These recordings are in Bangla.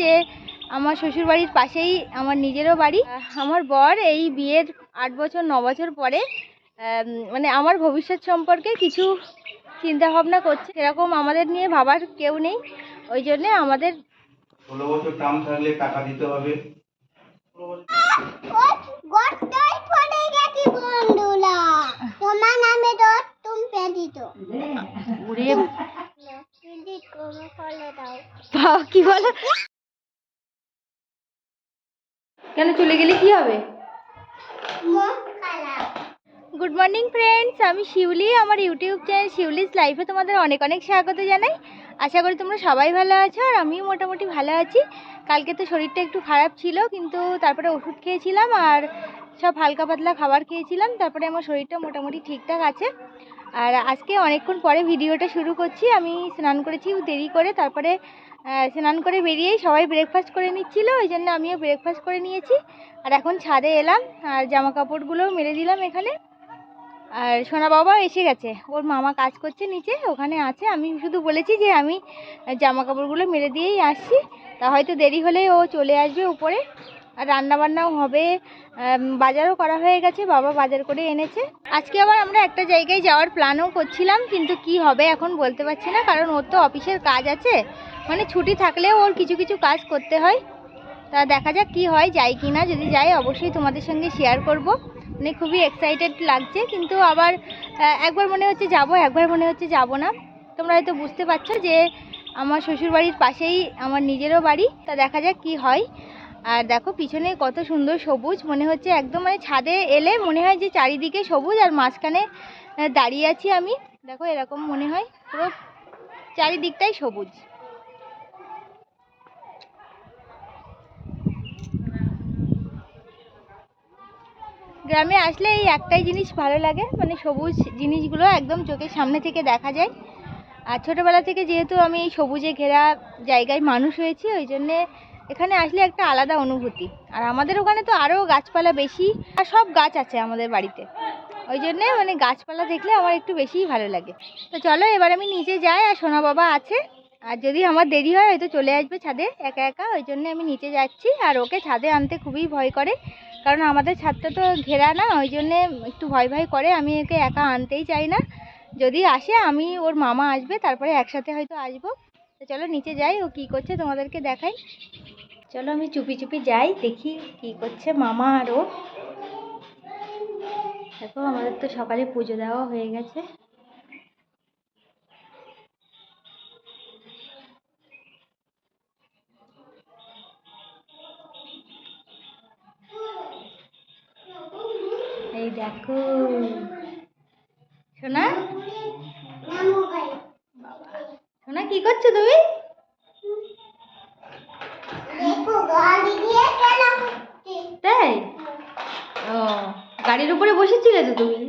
যে আমার শ্বশুর বাড়ির পাশেই আমার নিজেরও বাড়ি। আমার বর এই বিয়ের আট বছর ন বছর পরে মানে আমার ভবিষ্যৎ সম্পর্কে কিছু চিন্তা ভাবনা করছে। সেরকম আমাদের নিয়ে ভাবার কেউ নেই। ওই জন্যে আমাদের ষোলো বছর টার্ম থাকলে টাকা দিতে হবে। গর্তই পড়ে কেন চলে গেলে কি হবে? গুড মর্নিং ফ্রেন্ডস আমি শিউলি আমার ইউটিউব চ্যানেল শিউলিস লাইফে তোমাদের অনেক অনেক স্বাগত জানাই। আশা করি তোমরা সবাই ভালো আছো আর আমিও মোটামুটি ভালো আছি। কালকে তো শরীরটা একটু খারাপ ছিল কিন্তু তারপরে ওষুধ খেয়েছিলাম আর সব হালকা পাতলা খাবার খেয়েছিলাম। তারপরে আমার শরীরটা মোটামুটি ঠিকঠাক আছে। আর আজকে অনেকক্ষণ পরে ভিডিওটা শুরু করছি। আমি স্নান করেছি দেরি করে তারপরে স্নান করে বেরিয়েই সবাই ব্রেকফাস্ট করে নিচ্ছিল, ওই জন্য আমিও ব্রেকফাস্ট করে নিয়েছি। আর এখন ছাদে এলাম, আর জামা কাপড়গুলোও মেলে দিলাম এখানে। আর সোনা বাবা এসে গেছে, ওর মামা কাজ করছে নিচে, ওখানে আছে। আমি শুধু বলেছি যে আমি জামা কাপড়গুলো মেলে দিয়েই আসছি, তা হয়তো দেরি হলে ও চলে আসবে উপরে। আর রান্না বান্নাও হবে বাজারও করা হয়ে গেছে, বাবা বাজার করে এনেছে। আজকে আবার আমরা একটা জায়গায় যাওয়ার প্ল্যানও করছিলাম, কিন্তু কি হবে এখন বলতে পারছি না, কারণ ওর তো অফিসের কাজ আছে। মানে ছুটি থাকলেও ওর কিছু কিছু কাজ করতে হয়। তা দেখা যাক কি হয় যাই কি না, যদি যাই অবশ্যই তোমাদের সঙ্গে শেয়ার করব। মানে খুবই এক্সাইটেড লাগছে, কিন্তু আবার একবার মনে হচ্ছে যাব, একবার মনে হচ্ছে যাব না। তোমরা হয়তো বুঝতে পারছ যে আমার শ্বশুরবাড়ির পাশেই আমার নিজেরও বাড়ি, তা দেখা যাক কি হয়। আর দেখো পিছনে কত সুন্দর সবুজ, মনে হচ্ছে একদম মানে ছাদে এলে মনে হয় যে চারিদিকে সবুজ আর মাঝখানে দাঁড়িয়ে আছি আমি। দেখো এরকম মনে হয় পুরো চারিদিকটাই সবুজ। গ্রামে আসলে এই একটাই জিনিস ভালো লাগে মানে সবুজ জিনিসগুলো একদম চোখের সামনে থেকে দেখা যায়। আর ছোটোবেলা থেকে যেহেতু আমি সবুজে ঘেরা জায়গায় মানুষ হয়েছি, ওই জন্যে এখানে আসলে একটা আলাদা অনুভূতি। আর আমাদের ওখানে তো আরও গাছপালা বেশি, আর সব গাছ আছে আমাদের বাড়িতে। ওই জন্যে মানে গাছপালা দেখলে আমার একটু বেশিই ভালো লাগে। তো চলো এবার আমি নিচে যাই আর সোনা বাবা আছে। আর যদি আমার দেরি হয় হয়তো চলে আসবে ছাদে একা একা, ওই জন্য আমি নিচে যাচ্ছি। আর ওকে ছাদে আনতে খুবই ভয় করে, কারণ আমাদের ছাদটা তো ঘেরা না, ওই জন্যে একটু ভয় ভয় করে। আমি ওকে একা আনতেই চাই না। যদি আসে আমি, ওর মামা আসবে, তারপরে একসাথে হয়তো আসব। তো চলো নিচে যাই, ও কী করছে তোমাদেরকে দেখাই। চলো আমি চুপি চুপি যাই দেখি কি করছে মামা আর ও। দেখো আমাদের তো সকালে পুজো দেওয়া হয়ে গেছে। এই দেখো। সোনা? ভাই। সোনা কি করছ তুমি দেখো গাড়ি দিয়ে কেন করছি তাই? ও গাড়ির উপরে বসেছিলে তো তুমি?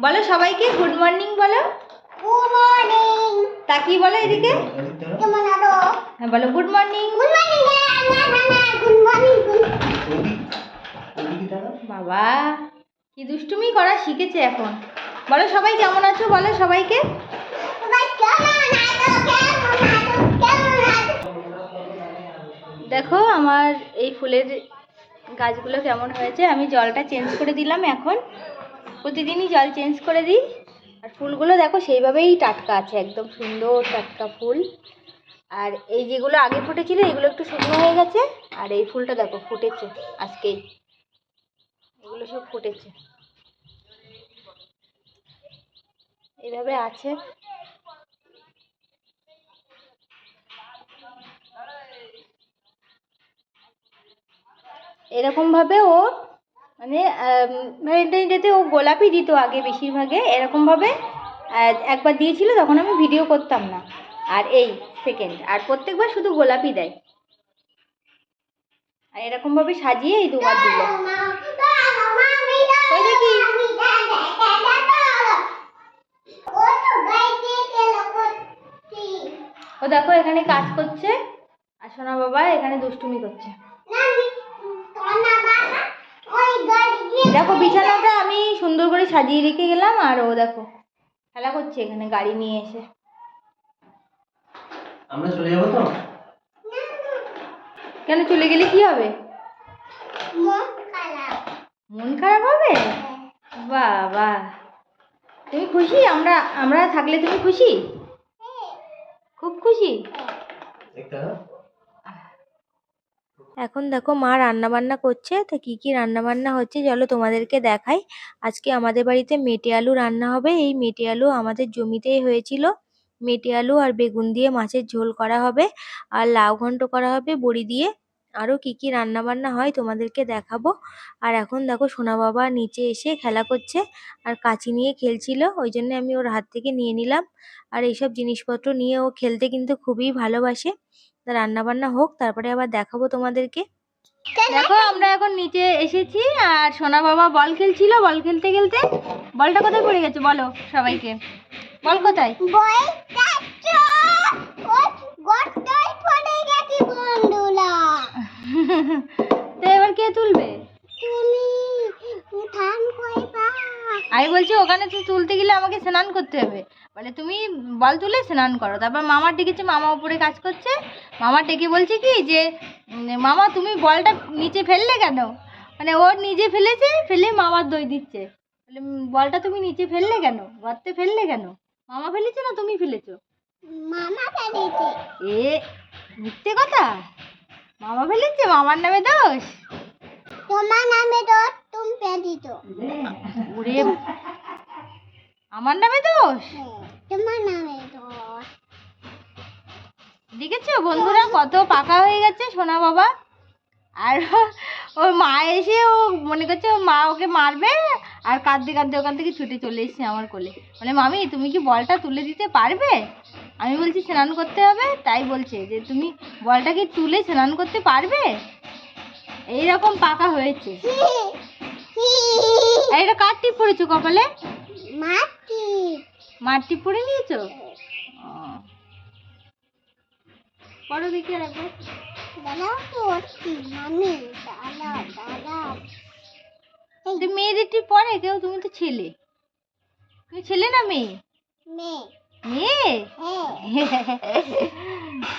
বলো সবাইকে গুড মর্নিং বলো। গুড মর্নিং তাকিয়ে বলো এদিকে। কেমন আছো হ্যাঁ বলো গুড মর্নিং গুড মর্নিং না না না গুড মর্নিং বাবা কি দুষ্টুমি করা শিখেছে এখন। বলো সবাই কেমন আছো? বলো সবাইকে। দেখো আমার এই ফুলের গাছগুলো কেমন হয়েছে, আমি জলটা চেঞ্জ করে দিলাম এখন। প্রতিদিনই জল চেঞ্জ করে দিই। আর ফুলগুলো দেখো সেইভাবেই টাটকা আছে, একদম সুন্দর টাটকা ফুল। আর এই যেগুলো আগে ফুটেছিল, এগুলো একটু শুকনো হয়ে গেছে। আর এই ফুলটা দেখো ফুটেছে আজকেই এগুলো সব ফুটেছে। এইভাবে আছে। এরকমভাবে ও মানে ভ্যালেন্টাইন ডেতে ও গোলাপই দিত আগে বেশিরভাগে এরকমভাবে একবার দিয়েছিল, তখন আমি ভিডিও করতাম না। আর এই সেকেন্ড আর প্রত্যেকবার শুধু গোলাপই দেয়। আর এরকমভাবে সাজিয়ে এই দুবার দিল। ও দেখো, এখানে কাজ করছে। আর সোনা বাবা এখানে দুষ্টুমি করছে। দেখো বিছানাটা আমি সুন্দর করে সাজিয়ে রেখে গেলাম আর ও দেখো খেলা করছে এখানে গাড়ি নিয়ে এসে। আমরা চলে যাব তো? কেন চলে গেলে কি হবে? মন খারাপ। মন খারাপ হবে? বাহ বাহ তুমি খুশি? আমরা আমরা থাকলে তুমি খুশি? খুব খুশি? একটা এখন দেখো মা রান্না বান্না করছে, তো কি কি রান্না বান্না হচ্ছে চলো তোমাদেরকে দেখাই। আজকে আমাদের বাড়িতে মেটে আলু রান্না হবে, এই মেটে আলু আমাদের জমিতেই হয়েছিল। মেটে আলু আর বেগুন দিয়ে মাছের ঝোল করা হবে আর লাউ ঘন্ট করা হবে বড়ি দিয়ে। আরও কি কি রান্না বান্না হয় তোমাদেরকে দেখাবো। আর এখন দেখো সোনা বাবা নিচে এসে খেলা করছে আর কাঁচি নিয়ে খেলছিল, ওই জন্য আমি ওর হাত থেকে নিয়ে নিলাম। আর এইসব জিনিসপত্র নিয়ে ও খেলতে কিন্তু খুবই ভালোবাসে। তা রান্না বান্না হোক তারপরে আবার দেখাবো তোমাদেরকে। দেখো আমরা এখন নিচে এসেছি আর সোনা বাবা বল খেলছিল। বল খেলতে খেলতে বলটা কোথায় পড়ে গেছে বলো সবাইকে। বল কোথায়? বইটা গোটাই পড়ে গেছে বন্ধুরা। তো এবার কে তুলবে? তুমি আমি বলছি ওখানে তুই তুলতে গেলে আমাকে স্নান করতে হবে। বলে তুমি বল তুলে স্নান করো। তারপর মামা ডেকেছে মামা উপরে কাজ করছে। মামা ডেকে বলছে কি যে মামা তুমি বলটা নিচে ফেললে কেন? মানে ওর নিজে ফেলেছে ফেলে মামার দই দিচ্ছে। বলে বলটা তুমি নিচে ফেললে কেন? গর্তে ফেললে কেন? মামা ফেলেছে না তুমি ফেলেছো? মামা ফেলেছে। এ মিথ্যে কথা? মামা ফেলেছে? মামার নামে দোষ? তোমার নামে তো তুমি পেদিত ওরে আমার নামে দোষ? তোমার নামে তো দেখেছ বন্ধুরা কত পাকা হয়ে গেছে সোনা বাবা? আর ওর মা এসে ও মনে করছে ওর মা ওকে মারবে আর কাঁদতে কাঁদতে ওখান থেকে ছুটে চলে এসেছে আমার কোলে। মানে মামি তুমি কি বলটা তুলে দিতে পারবে? আমি বলছি স্নান করতে হবে। তাই বলছে যে তুমি বলটা কি তুলে স্নান করতে পারবে? এইরকম পাকা হয়েছে। এটা কার টিপ পড়েছো কপালে? মাটি মার টিপ পরে নিয়েছো। পরো দেখি আর একবার। দাদা করছি মামি দাদা দাদা তুই মেয়েদের টিপ পরে কেউ? তুমি তো ছেলে। তুমি ছেলে না মেয়ে? মেয়ে। মেয়ে? হ্যাঁ।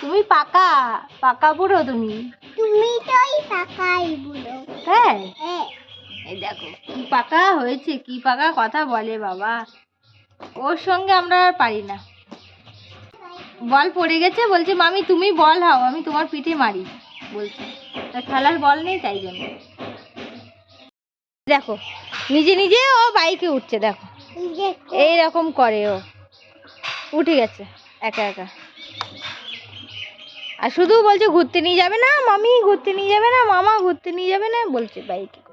তুমি পাকা পাকা বুড়ো তুমি। তুমি তোই পাকাই বুড়ো। হ্যাঁ। হ্যাঁ। দেখো, কি পাকা হয়েছে, কি পাকা কথা বলে বাবা। ওর সঙ্গে আমরা আর পারি না। বল পড়ে গেছে? বলছে, মামি, তুমি বল হাও, আমি তোমার পিঠে মারি। বলছে। তা খেলার বল নেই তাই জন্য। দেখো, নিজে নিজে ও বাইকে উঠছে, দেখো। এই রকম করে ও। উঠে গেছে, একা একা। আর শুধু বলছে, ঘুরতে নিয়ে যাবে না, মামি ঘুরতে নিয়ে যাবে না, মামা ঘুরতে নিয়ে যাবে না? বলছে বাইকে।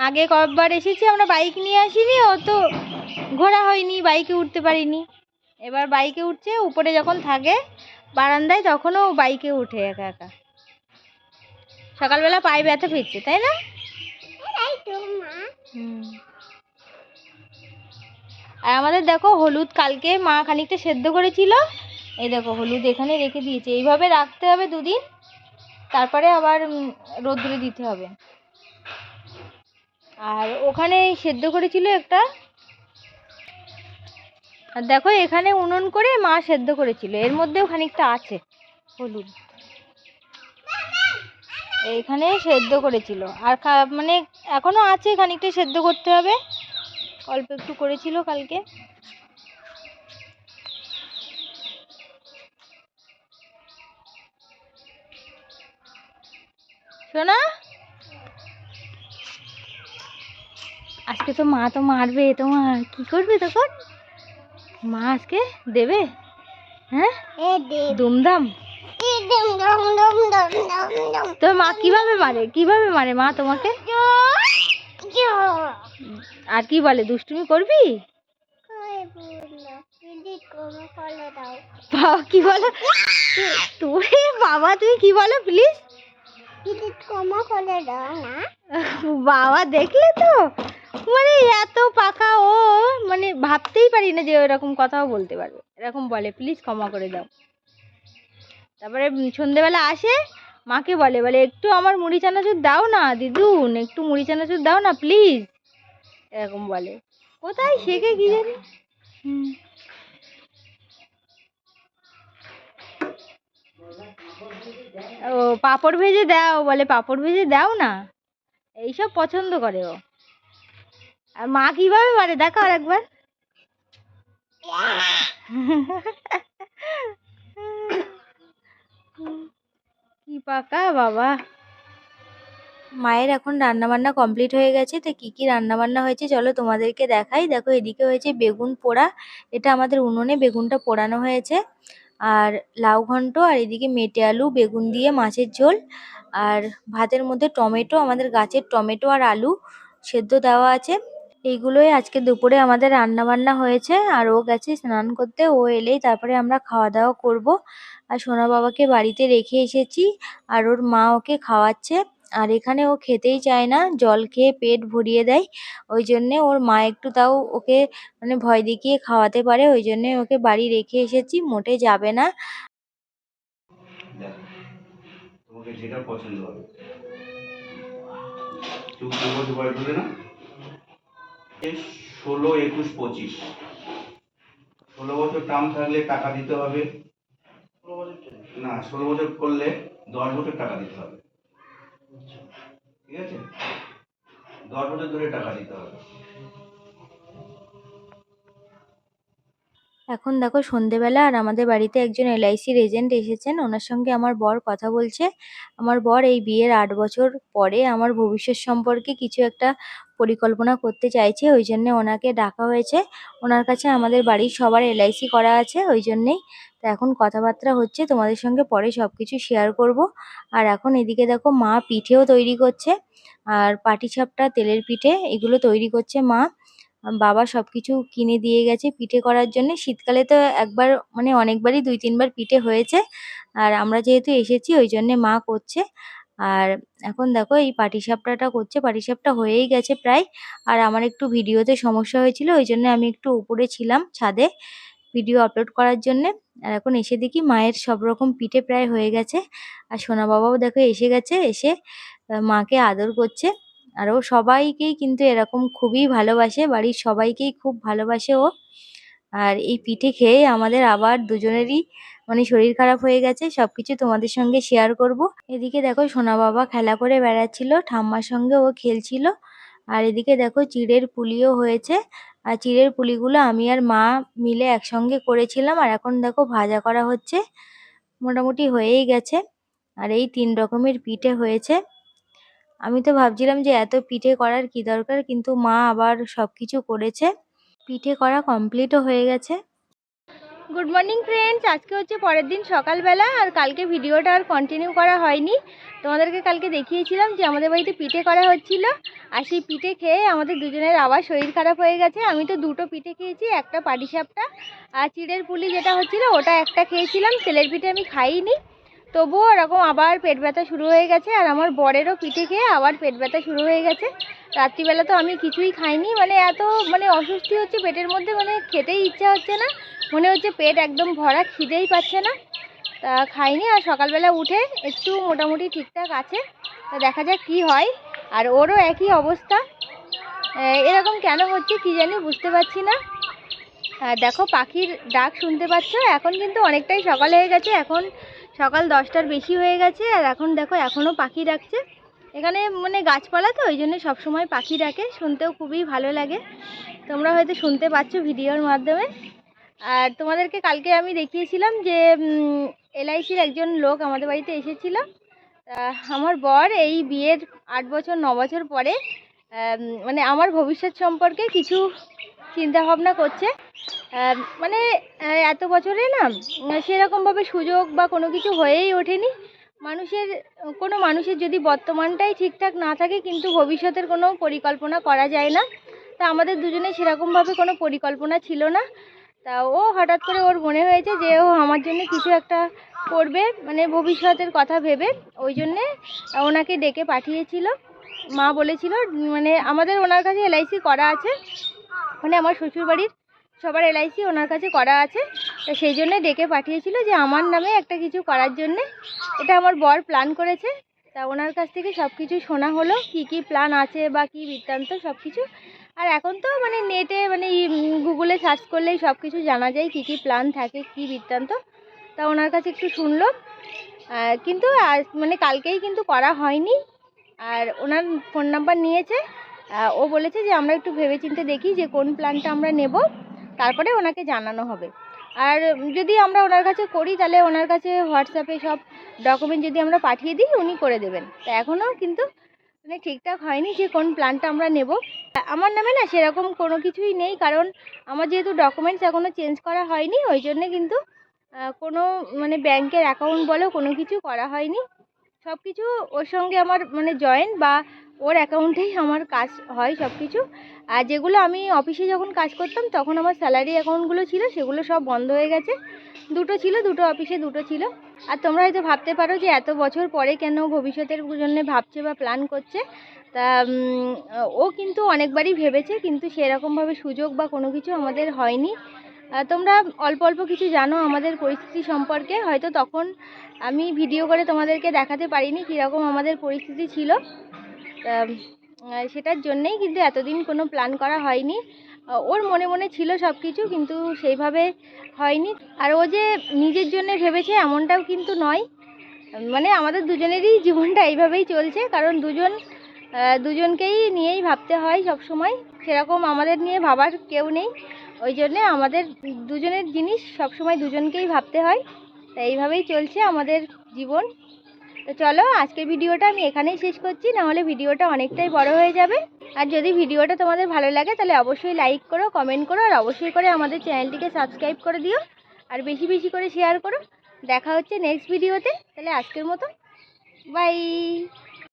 আগে কয়েকবার এসেছি আমরা বাইক নিয়ে আসিনি ও তো ঘোরা হয়নি বাইকে উঠতে পারিনি। এবার বাইকে উঠছে উপরে যখন থাকে বারান্দায় তখনও বাইকে উঠে একা একা। সকালবেলা পায়ে ব্যথা পেয়েছে তাই না। আর আমাদের দেখো হলুদ কালকে মা খানিকটা সেদ্ধ করেছিল। এই দেখো হলুদ এখানে রেখে দিয়েছে। এইভাবে রাখতে হবে দুদিন তারপরে আবার উম, রোদ্দুরে দিতে হবে। আর ওখানে সেদ্ধ করেছিল একটা। আর দেখো, এখানে উনুন করে মা সেদ্ধ করেছিল। এর মধ্যেও খানিকটা আছে, হলুদ। এইখানে সেদ্ধ করেছিল। আর মানে এখনও আছে, খানিকটা সেদ্ধ করতে হবে। অল্প একটু করেছিল কালকে। শোনা আজকে তো মা তো মারবে তোমার। কি করবে তখন? মা আজকে দেবে? হ্যাঁ? দুমদাম। তোর মা কীভাবে মারে? কীভাবে মারে মা তোমাকে? আর কি বলে দুষ্টুমি করবি? কি বলো? তোরে বাবা তুমি কি বলো প্লিজ বাবা দেখলে তো? মানে এত পাকা ও মানে ভাবতেই পারি না যে এরকম কথাও বলতে পারবে। এরকম বলে প্লিজ ক্ষমা করে দাও। তারপরে সন্ধেবেলা আসে মাকে বলে বলে একটু আমার মুড়ি চানাচুর দাও না দিদুন একটু মুড়ি চানাচুর দাও না প্লিজ। এরকম বলে। কোথায় শেখে কি জানি? হুম। পাঁপড় ভেজে দাও, বলে পাঁপড় ভেজে দাও না। এইসব পছন্দ করে ও। আর মা কীভাবে মারে দেখো আর একবার কি পাকা বাবা। মায়ের এখন রান্না বান্না কমপ্লিট হয়ে গেছে, তো কি কি রান্না বান্না হয়েছে চলো তোমাদেরকে দেখাই। দেখো এদিকে হয়েছে বেগুন পোড়া, এটা আমাদের উনুনে বেগুনটা পোড়ানো হয়েছে। আর লাউ ঘন্ট আর এদিকে মেটে আলু, বেগুন দিয়ে মাছের ঝোল। আর ভাতের মধ্যে টমেটো, আমাদের গাছের টমেটো আর আলু সেদ্ধ দেওয়া আছে। এইগুলোই আজকে দুপুরে আমাদের রান্না বান্না হয়েছে আর ও গেছে স্নান করতে, ও এলেই তারপরে আমরা খাওয়া দাওয়া করব। আর সোনা বাবাকে বাড়িতে রেখে এসেছি আর ওর মা ওকে খাওয়াচ্ছে। আর এখানে ও খেতেই চায় না জল খেয়ে পেট ভরিয়ে দেয়। ওই জন্যে ওর মা একটু তাও ওকে মানে ভয় দেখিয়ে খাওয়াতে পারে ওই জন্যে ওকে বাড়ি রেখে এসেছি মোটে যাবে না। তোমাকে যেটা পছন্দ হবে। চুপ দু বছর বয়স না? ষোলো একুশ পঁচিশ। ষোলো বছর টার্ম থাকলে টাকা দিতে হবে। না ষোলো বছর করলে দশ বছর টাকা দিতে হবে। ঠিক আছে? দশ বছর ধরে টাকা দিতে হবে। এখন দেখো সন্ধেবেলা আর আমাদের বাড়িতে একজন এলআইসির এজেন্ট এসেছেন। ওনার সঙ্গে আমার বর কথা বলছে। আমার বর এই বিয়ের আট বছর পরে আমার ভবিষ্যৎ সম্পর্কে কিছু একটা পরিকল্পনা করতে চাইছে। ওই জন্যে ওনাকে ডাকা হয়েছে। ওনার কাছে আমাদের বাড়ির সবার এলআইসি করা আছে। ওই জন্যেই তো এখন কথাবার্তা হচ্ছে, তোমাদের সঙ্গে পরে সব কিছু শেয়ার করব। আর এখন এদিকে দেখো মা পিঠেও তৈরি করছে, আর পাটিসাপটা, তেলের পিঠে এগুলো তৈরি করছে মা। বাবা সব কিছু কিনে দিয়ে গেছে পিঠে করার জন্যে। শীতকালে তো একবার মানে অনেকবারই দুই তিনবার পিঠে হয়েছে, আর আমরা যেহেতু এসেছি ওই জন্যে মা করছে। আর এখন দেখো এই পাটিসাপটাটা করছে, পাটিসাপটা হয়েই গেছে প্রায়। আর আমার একটু ভিডিওতে সমস্যা হয়েছিল, ওই জন্য আমি একটু উপরে ছিলাম ছাদে। ভিডিও আপলোড করার জন্যে। আর এখন এসে দেখি মায়ের সব রকম পিঠে প্রায় হয়ে গেছে। আর সোনা বাবাও দেখো এসে গেছে, এসে মাকে আদর করছে। আর ও সবাইকেই কিন্তু এরকম খুবই ভালোবাসে, বাড়ির সবাইকেই খুব ভালোবাসে ও। আর এই পিঠে খেয়ে আমাদের আবার দুজনেরই মানে শরীর খারাপ হয়ে গেছে, সবকিছু তোমাদের সঙ্গে শেয়ার করব। এদিকে দেখো সোনা বাবা খেলা করে বেড়াচ্ছিল, ঠাম্মার সঙ্গে ও খেলছিল। আর এদিকে দেখো চিড়ের পুলিও হয়েছে। আর চিড়ের পুলিগুলো আমি আর মা মিলে একসঙ্গে করেছিলাম আর এখন দেখো ভাজা করা হচ্ছে। মোটামুটি হয়েই গেছে। আর এই তিন রকমের পিঠে হয়েছে। আমি তো ভাবছিলাম যে এত পিঠে করার কি দরকার, কিন্তু মা আবার সব কিছু করেছে। পিঠে করা কমপ্লিটও হয়ে গেছে। গুড মর্নিং ফ্রেন্ডস আজকে হচ্ছে পরের দিন সকালবেলা আর কালকে ভিডিওটা আর কন্টিনিউ করা হয়নি। তোমাদেরকে কালকে দেখিয়েছিলাম যে আমাদের বাড়িতে পিঠে করা হচ্ছিল আর সেই পিঠে খেয়ে আমাদের দুজনের আবার শরীর খারাপ হয়ে গেছে। আমি তো দুটো পিঠে খেয়েছি, একটা পাটিসাপটা আর চিড়ের পুলি যেটা হচ্ছিল ওটা একটা খেয়েছিলাম। তেলের পিঠে আমি খাইনি। তবুও ওরকম আবার পেট ব্যথা শুরু হয়ে গেছে আর আমার বরেরও পিঠে খেয়ে আবার পেট ব্যথা শুরু হয়ে গেছে। রাত্রিবেলা তো আমি কিছুই খাইনি। মানে এত মানে অস্বস্তি হচ্ছে পেটের মধ্যে মানে খেতেই ইচ্ছা হচ্ছে না। মনে হচ্ছে পেট একদম ভরা, খিদেই পাচ্ছে না। তা খাইনি আর সকালবেলা উঠে একটু মোটামুটি ঠিকঠাক আছে। তা দেখা যাক কি হয়। আর ওরও একই অবস্থা। এরকম কেন হচ্ছে কি জানি বুঝতে পারছি না। দেখো পাখির ডাক শুনতে পাচ্ছ, এখন কিন্তু অনেকটাই সকাল হয়ে গেছে। এখন সকাল দশটার বেশি হয়ে গেছে আর এখন দেখো এখনও পাখি ডাকছে। এখানে মানে গাছপালা তো, ওই জন্য সবসময় পাখি ডাকে, শুনতেও খুবই ভালো লাগে। তোমরা হয়তো শুনতে পাচ্ছ ভিডিওর মাধ্যমে। আর তোমাদেরকে কালকে আমি দেখিয়েছিলাম যে এলআইসির একজন লোক আমাদের বাড়িতে এসেছিল। আমার বর এই বিয়ের আট বছর, ন বছর পরে মানে আমার ভবিষ্যৎ সম্পর্কে কিছু চিন্তা ভাবনা করছে মানে এত বছরে না, সেরকমভাবে সুযোগ বা কোনো কিছু হয়েই ওঠেনি। মানুষের, কোনো মানুষের যদি বর্তমানটাই ঠিকঠাক না থাকে, কিন্তু ভবিষ্যতের কোনো পরিকল্পনা করা যায় না। তা আমাদের দুজনে সেরকমভাবে কোনো পরিকল্পনা ছিল না। তা ও হঠাৎ করে ওর মনে হয়েছে যে ও আমার জন্য কিছু একটা করবে মানে ভবিষ্যতের কথা ভেবে। ওই জন্যে ওনাকে ডেকে পাঠিয়েছিল। মা বলেছিল মানে আমাদের ওনার কাছে এলআইসি করা আছে। মানে আমার শ্বশুরবাড়ির সবার এলআইসি ওনার কাছে করা আছে। তো সেই জন্য ডেকে পাঠিয়েছিল যে আমার নামে একটা কিছু করার জন্যে। এটা আমার বর প্ল্যান করেছে। তা ওনার কাছ থেকে সব কিছু শোনা হলো, কি কি প্ল্যান আছে বা কি বৃত্তান্ত সব কিছু আর এখন তো মানে নেটে মানে গুগলে সার্চ করলেই সব কিছু জানা যায়, কি কি প্ল্যান থাকে, কি বৃত্তান্ত। তা ওনার কাছে একটু শুনলো কিন্তু আজ মানে কালকেই কিন্তু করা হয়নি। আর ওনার ফোন নাম্বার নিয়েছে। ও বলেছে যে আমরা একটু ভেবেচিন্তে দেখি যে কোন প্ল্যানটা আমরা নেব। তারপরে ওনাকে জানানো হবে। আর যদি আমরা ওনার কাছে করি, তাহলে ওনার কাছে হোয়াটসঅ্যাপে সব ডকুমেন্ট যদি আমরা পাঠিয়ে দিই, উনি করে দেবেন। তা এখনও কিন্তু মানে ঠিকঠাক হয়নি যে কোন প্ল্যানটা আমরা নেব। আমার নামে না সেরকম কোনো কিছুই নেই, কারণ আমার যেহেতু ডকুমেন্টস এখনও চেঞ্জ করা হয়নি, ওই জন্যে কিন্তু কোনো মানে ব্যাংকের অ্যাকাউন্ট বলো কোনো কিছু করা হয়নি। সব কিছু ওর সঙ্গে আমার মানে জয়েন বা ওর অ্যাকাউন্টেই আমার কাজ হয় সব কিছু আর যেগুলো আমি অফিসে যখন কাজ করতাম, তখন আমার স্যালারি অ্যাকাউন্টগুলো ছিল, সেগুলো সব বন্ধ হয়ে গেছে। দুটো ছিল, দুটো অফিসে দুটো ছিল। আর তোমরা হয়তো ভাবতে পারো যে এত বছর পরে কেন ভবিষ্যতের জন্য ভাবছে বা প্ল্যান করছে? তা ও কিন্তু অনেকবারই ভেবেছে, কিন্তু সেরকমভাবে সুযোগ বা কোনো কিছু আমাদের হয়নি। তোমরা অল্প অল্প কিছু জানো আমাদের পরিস্থিতি সম্পর্কে। হয়তো তখন আমি ভিডিও করে তোমাদেরকে দেখাতে পারিনি কীরকম আমাদের পরিস্থিতি ছিল। সেটার জন্যেই কিন্তু এতদিন কোনো প্ল্যান করা হয়নি। ওর মনে মনে ছিল সব কিছু কিন্তু সেইভাবে হয়নি। আর ও যে নিজের জন্য ভেবেছে এমনটাও কিন্তু নয়। মানে আমাদের দুজনেরই জীবনটা এইভাবেই চলছে, কারণ দুজন দুজনকেই নিয়েই ভাবতে হয় সব সময় সেরকম আমাদের নিয়ে ভাবার কেউ নেই। ওই জন্যে আমাদের দুজনের জিনিস সব সময় দুজনকেই ভাবতে হয়। তাই এইভাবেই চলছে আমাদের জীবন। তো চলো আজকের ভিডিওটা আমি এখানেই শেষ করছি, নাহলে ভিডিওটা অনেকটাই বড় হয়ে যাবে। আর যদি ভিডিওটা তোমাদের ভালো লাগে, তাহলে অবশ্যই লাইক করো কমেন্ট করো, আর অবশ্যই করে আমাদের চ্যানেলটিকে সাবস্ক্রাইব করে দিও। আর বেশি বেশি করে শেয়ার করো। দেখা হচ্ছে নেক্সট ভিডিওতে তাহলে আজকের মতো। বাই